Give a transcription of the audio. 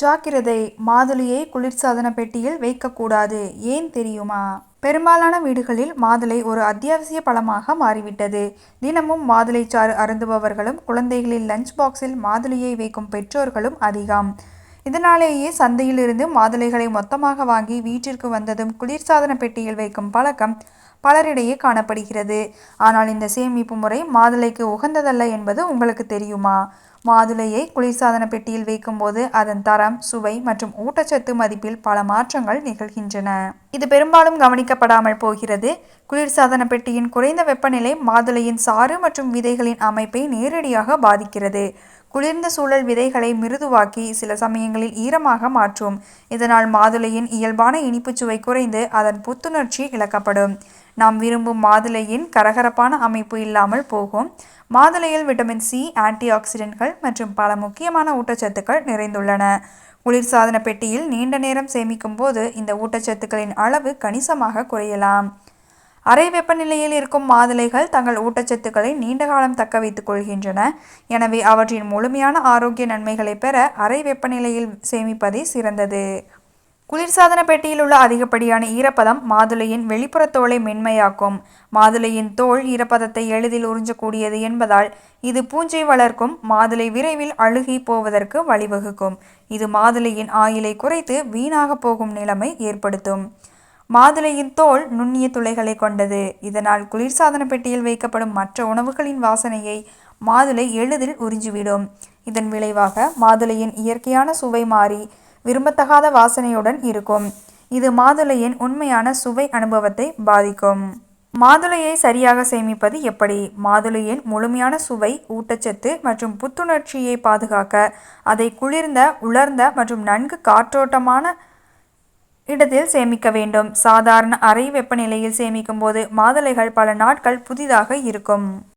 ஜாக்கிரதை மாதுளையை குளிர்சாதன பெட்டியில் வைக்கக்கூடாது. ஏன் தெரியுமா? பெரும்பாலான வீடுகளில் மாதுளை ஒரு அத்தியாவசிய பழமாக மாறிவிட்டது. தினமும் மாதுளை சாறு அருந்துபவர்களும் குழந்தைகளின் லஞ்ச் பாக்ஸில் மாதுளையை வைக்கும் பெற்றோர்களும் அதிகம். இதனாலேயே சந்தையிலிருந்து மாதுளைகளை மொத்தமாக வாங்கி வீட்டிற்கு வந்ததும் குளிர்சாதன பெட்டியில் வைக்கும் பழக்கம் பலரிடையே காணப்படுகிறது. ஆனால் இந்த சேமிப்பு முறை மாதுளைக்கு உகந்ததல்ல என்பது உங்களுக்கு தெரியுமா? மாதுளையை குளிர்சாதன பெட்டியில் வைக்கும்போது அதன் தரம் சுவை மற்றும் ஊட்டச்சத்து மதிப்பில் பல மாற்றங்கள் நிகழ்கின்றன. இது பெரும்பாலும் கவனிக்கப்படாமல் போகிறது. குளிர்சாதன பெட்டியின் குறைந்த வெப்பநிலை மாதுளையின் சாறு மற்றும் விதைகளின் அமைப்பை நேரடியாக பாதிக்கிறது. குளிர்ந்த சூழல் விதைகளை மிருதுவாக்கி சில சமயங்களில் ஈரமாக மாற்றும். இதனால் மாதுளையின் இயல்பான இனிப்புச் சுவை குறைந்து அதன் புத்துணர்ச்சி இழக்கப்படும். நாம் விரும்பும் மாதுளையின் கரகரப்பான அமைப்பு இல்லாமல் போகும். மாதுளையில் விட்டமின் சி ஆன்டி ஆக்சிடென்ட்கள் மற்றும் பல முக்கியமான ஊட்டச்சத்துக்கள் நிறைந்துள்ளன. குளிர்சாதன பெட்டியில் நீண்ட நேரம் சேமிக்கும் போது இந்த ஊட்டச்சத்துக்களின் அளவு கணிசமாக குறையலாம். அறை வெப்பநிலையில் இருக்கும் மாதுளைகள் தங்கள் ஊட்டச்சத்துக்களை நீண்ட காலம் தக்க வைத்துக் கொள்கின்றன. எனவே அவற்றின் முழுமையான ஆரோக்கிய நன்மைகளை பெற அறை வெப்பநிலையில் சேமிப்பதே சிறந்தது. குளிர்சாதன பெட்டியில் உள்ள அதிகப்படியான ஈரப்பதம் மாதுளையின் வெளிப்புற தோலை மென்மையாக்கும். மாதுளையின் தோல் ஈரப்பதத்தை எளிதில் உறிஞ்சக்கூடியது என்பதால் இது பூஞ்சை வளர்க்கும் மாதுளை விரைவில் அழுகி போவதற்கு வழிவகுக்கும். இது மாதுளையின் ஆயிலை குறைத்து வீணாக போகும் நிலைமை ஏற்படுத்தும். மாதுளையின் தோல் நுண்ணிய துளைகளை கொண்டது. இதனால் குளிர்சாதன பெட்டியில் வைக்கப்படும் மற்ற உணவுகளின் வாசனையை மாதுளை எளிதில் உறிஞ்சிவிடும். இதன் விளைவாக மாதுளையின் இயற்கையான சுவை மாறி விரும்பத்தகாத வாசனையுடன் இருக்கும். இது மாதுளையின் உண்மையான சுவை அனுபவத்தை பாதிக்கும். மாதுளையை சரியாக சேமிப்பது எப்படி? மாதுளையின் முழுமையான சுவை ஊட்டச்சத்து மற்றும் புத்துணர்ச்சியை பாதுகாக்க அதை குளிர்ந்த உலர்ந்த மற்றும் நன்கு காற்றோட்டமான இடத்தில் சேமிக்க வேண்டும். சாதாரண அறை வெப்பநிலையில் சேமிக்கும் போது மாதுளைகள் பல நாட்கள் புதிதாக இருக்கும்.